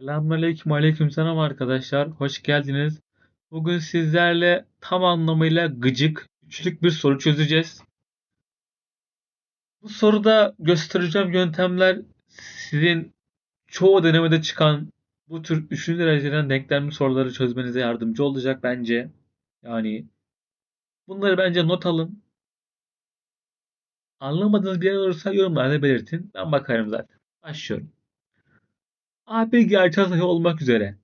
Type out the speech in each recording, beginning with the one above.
Selamünaleyküm, aleykümselam arkadaşlar. Hoş geldiniz. Bugün sizlerle tam anlamıyla gıcık, üçlük bir soru çözeceğiz. Bu soruda göstereceğim yöntemler sizin çoğu denemede çıkan bu tür üçlü dereceden denklemli soruları çözmenize yardımcı olacak bence. Yani bunları bence not alın. Anlamadığınız bir yer olursa yorumlarda belirtin. Ben bakarım zaten. Başlıyorum. A bir gerçel sayı olmak üzere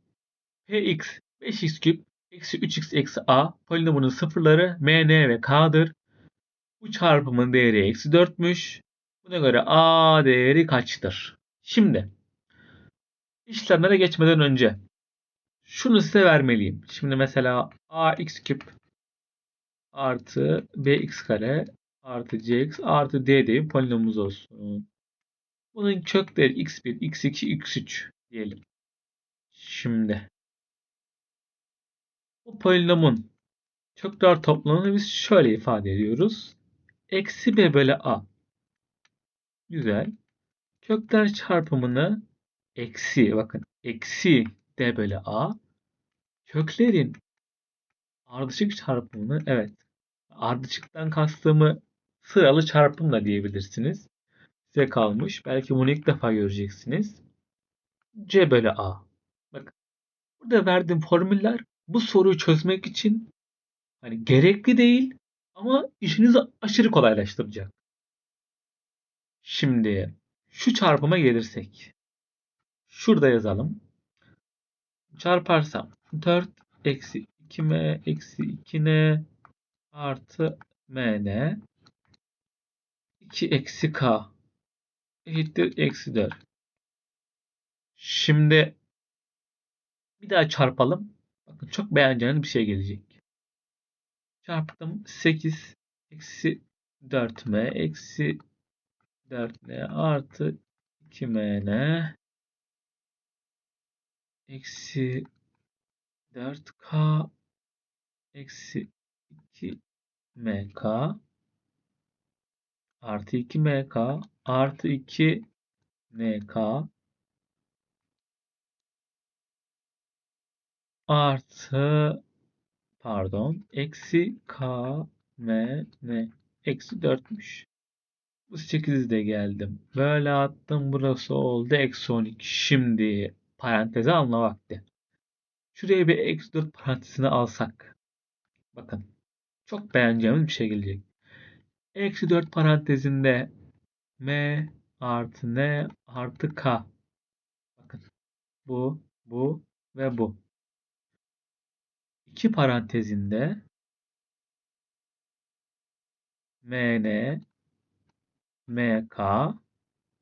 Px 5x küp eksi 3x eksi a polinomunun sıfırları m, n ve k'dır. Bu çarpımın değeri eksi 4'müş. Buna göre a değeri kaçtır? Şimdi işlemlere geçmeden önce şunu size vermeliyim. Şimdi mesela ax küp artı bx kare artı cx artı d diye bir polinomumuz olsun. Bunun kökleri x1, x2, x3 diyelim. Şimdi bu polinomun kökler toplamını biz şöyle ifade ediyoruz. Eksi b bölü a. Güzel. Kökler çarpımını eksi bakın eksi d bölü a. Köklerin ardışık çarpımını evet ardışıktan kastımı sıralı çarpım da diyebilirsiniz. Size kalmış. Belki bunu ilk defa göreceksiniz. C bölü A. Bakın burada verdiğim formüller bu soruyu çözmek için hani gerekli değil ama işinizi aşırı kolaylaştıracak. Şimdi şu çarpıma gelirsek. Şurada yazalım. Çarparsam 4 eksi 2m eksi 2n artı mn 2 eksi k eşittir eksi 4. Şimdi bir daha çarpalım. Bakın çok beğeneceğiniz bir şey gelecek. Çarptım 8 eksi 4m eksi 4n artı 2mn eksi 4k eksi 2mk artı 2mk artı 2 artı pardon eksi k m n eksi 4'müş. Bu 8'i de geldim. Böyle attım. Burası oldu. Eksi 12. Şimdi paranteze alma vakti. Şuraya bir eksi 4 parantezini alsak. Bakın. Çok beğeneceğimiz bir şey gelecek. Eksi 4 parantezinde m artı n artı k. Bakın. Bu, bu ve bu. İki parantezinde mn, mk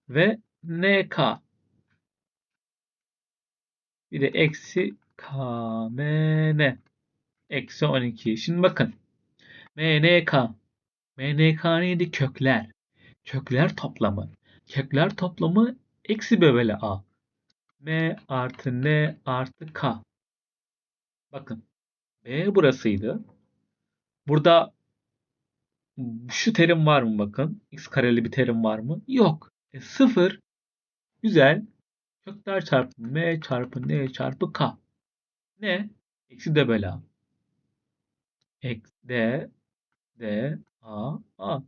ve nk. Bir de eksi kmn. Eksi 12. Şimdi bakın. mnk. mnk neydi? Kökler. Kökler toplamı. Kökler toplamı eksi bölü a. m artı n artı k. Bakın. B burasıydı. Burada şu terim var mı bakın? X kareli bir terim var mı? Yok. E, sıfır. Güzel. Kökler çarpı M çarpı N çarpı K. Ne? Eksi D bölü A. Eksi D D A A.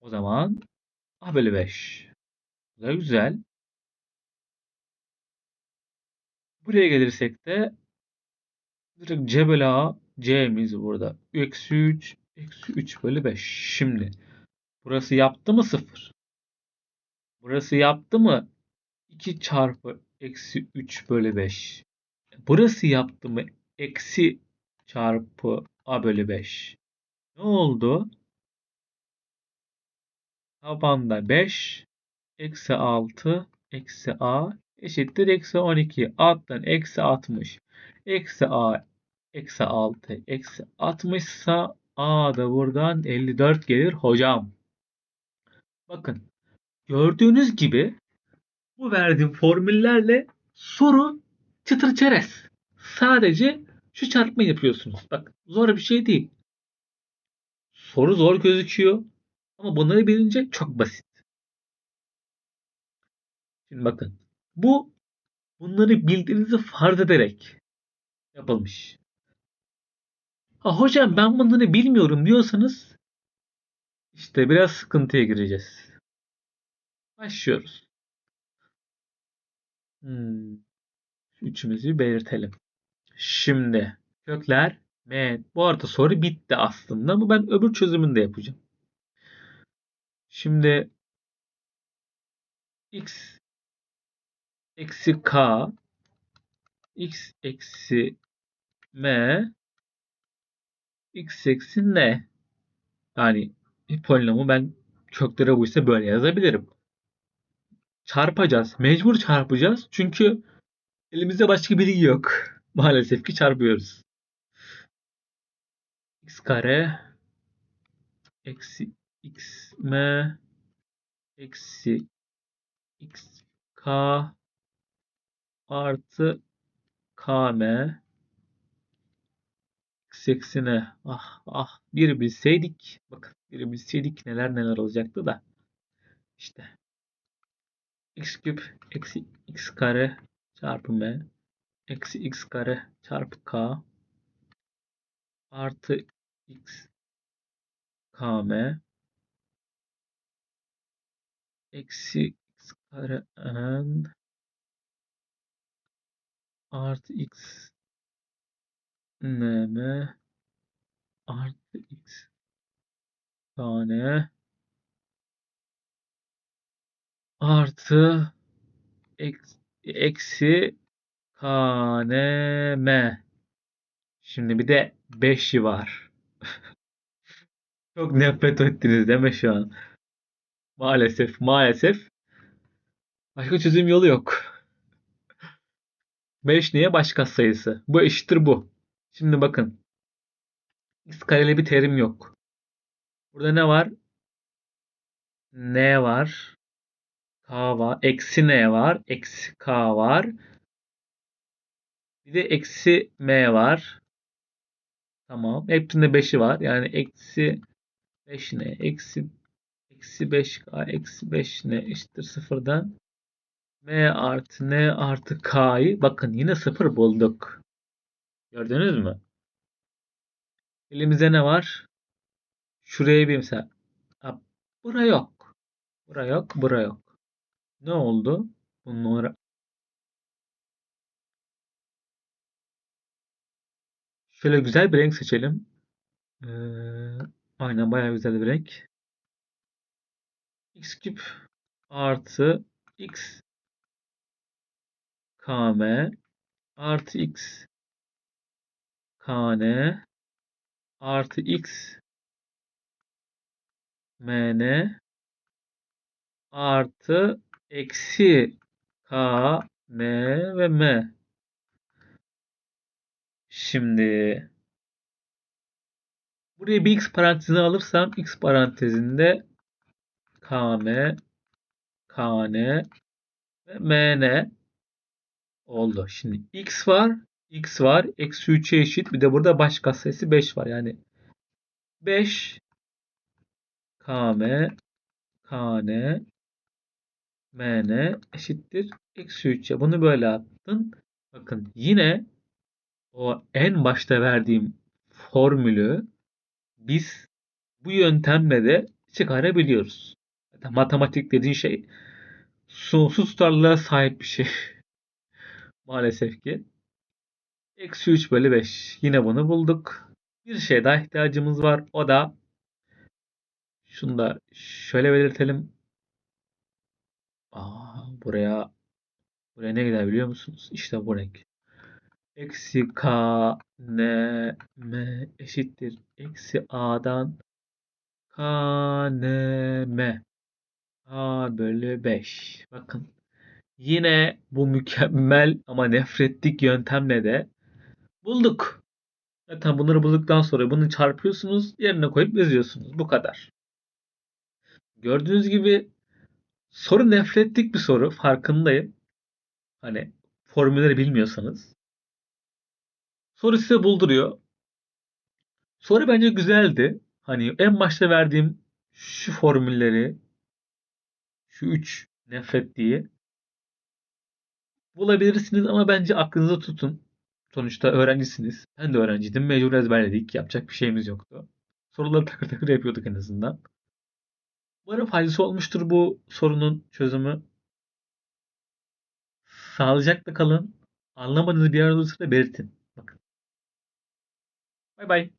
O zaman A bölü 5. Bu da güzel. Buraya gelirsek de direkt C A C'miz burada. Eksi 3 eksi 3 bölü 5. Şimdi burası yaptı mı 0? Burası yaptı mı 2 çarpı eksi 3 bölü 5. Burası yaptı mı eksi çarpı a bölü 5. Ne oldu? Tabanda 5 eksi 6 eksi a eşittir eksi 12. Alttan eksi 60. Eksi a eksi 6 eksi 60 ise a da buradan 54 gelir hocam. Bakın gördüğünüz gibi bu verdiğim formüllerle soru çıtır çerez. Sadece şu çarpma yapıyorsunuz. Bak zor bir şey değil. Soru zor gözüküyor. Ama bunları bilince çok basit. Şimdi bakın. Bu bunları bildiğinizi farz ederek yapılmış. Ha hocam ben bunları bilmiyorum diyorsanız işte biraz sıkıntıya gireceğiz. Başlıyoruz. Hmm. Üçümüzü belirtelim. Şimdi kökler M. Bu arada soru bitti aslında ama ben öbür çözümünü de yapacağım. Şimdi x eksi k x eksi m x eksi n yani bir polinomu ben köklere bu ise böyle yazabilirim. Çarpacağız. Mecbur çarpacağız. Çünkü elimizde başka bilgi yok. Maalesef ki çarpıyoruz. x kare eksi x m eksi x k artı km x eksine ah ah bir bilseydik. Bakın bir bilseydik neler neler olacaktı da. İşte. X küp eksi x kare çarpı m eksi x kare çarpı k artı x km eksi x kare n artı x nm artı x tane artı eksi, eksi knm. Şimdi bir de 5'i var. Çok nefret ettiniz mi şu an? Maalesef, maalesef. Başka çözüm yolu yok. 5 neye başka sayısı? Bu eşittir bu. Şimdi bakın. X kareli bir terim yok. Burada ne var? N var. K var. Eksi N var. Eksi K var. Bir de eksi M var. Tamam. Hepsinde 5'i var. Yani eksi 5 ne? Eksi eksi 5K eksi 5 ne eşittir sıfırdan. M artı N artı K'yı bakın yine sıfır bulduk. Gördünüz mü? Elimizde ne var? Şuraya bir mesela. Bura yok. Bura yok. Bura yok. Ne oldu? Bunları Şöyle güzel bir renk seçelim. Ee, aynen bayağı güzel bir renk. x küp artı x km artı x kn artı x mn artı eksi k n ve m. Şimdi buraya bir x parantezine alırsam x parantezinde km kn ve mn oldu. Şimdi x var x var. Eksi 3'e eşit. Bir de burada baş katsayısı 5 var. Yani 5 km kn mn eşittir. Eksi 3'e. Bunu böyle attın. Bakın yine o en başta verdiğim formülü biz bu yöntemle de çıkarabiliyoruz. Matematik dediğin şey sonsuz tutarlılığa sahip bir şey. Maalesef ki. Eksi 3 bölü 5. Yine bunu bulduk. Bir şey daha ihtiyacımız var. O da şunu da şöyle belirtelim. Aa, buraya buraya ne gider biliyor musunuz? İşte bu renk. Eksi k n m eşittir. Eksi a'dan k n m a bölü 5. Bakın yine bu mükemmel ama nefretlik yöntemle de bulduk. Zaten bunları bulduktan sonra bunu çarpıyorsunuz, yerine koyup yazıyorsunuz. Bu kadar. Gördüğünüz gibi soru nefretlik bir soru. Farkındayım. Hani formülleri bilmiyorsanız. Soru size bulduruyor. Soru bence güzeldi. Hani en başta verdiğim şu formülleri şu üç nefretliği Bulabilirsiniz ama bence aklınızda tutun. Sonuçta öğrencisiniz. Ben de öğrenciydim. Mecbur ezberledik. Yapacak bir şeyimiz yoktu. Soruları takır takır yapıyorduk en azından. Umarım faydası olmuştur bu sorunun çözümü. Sağlıcakla kalın. Anlamadığınız bir yer olursa da belirtin. Bakın. Bay bay.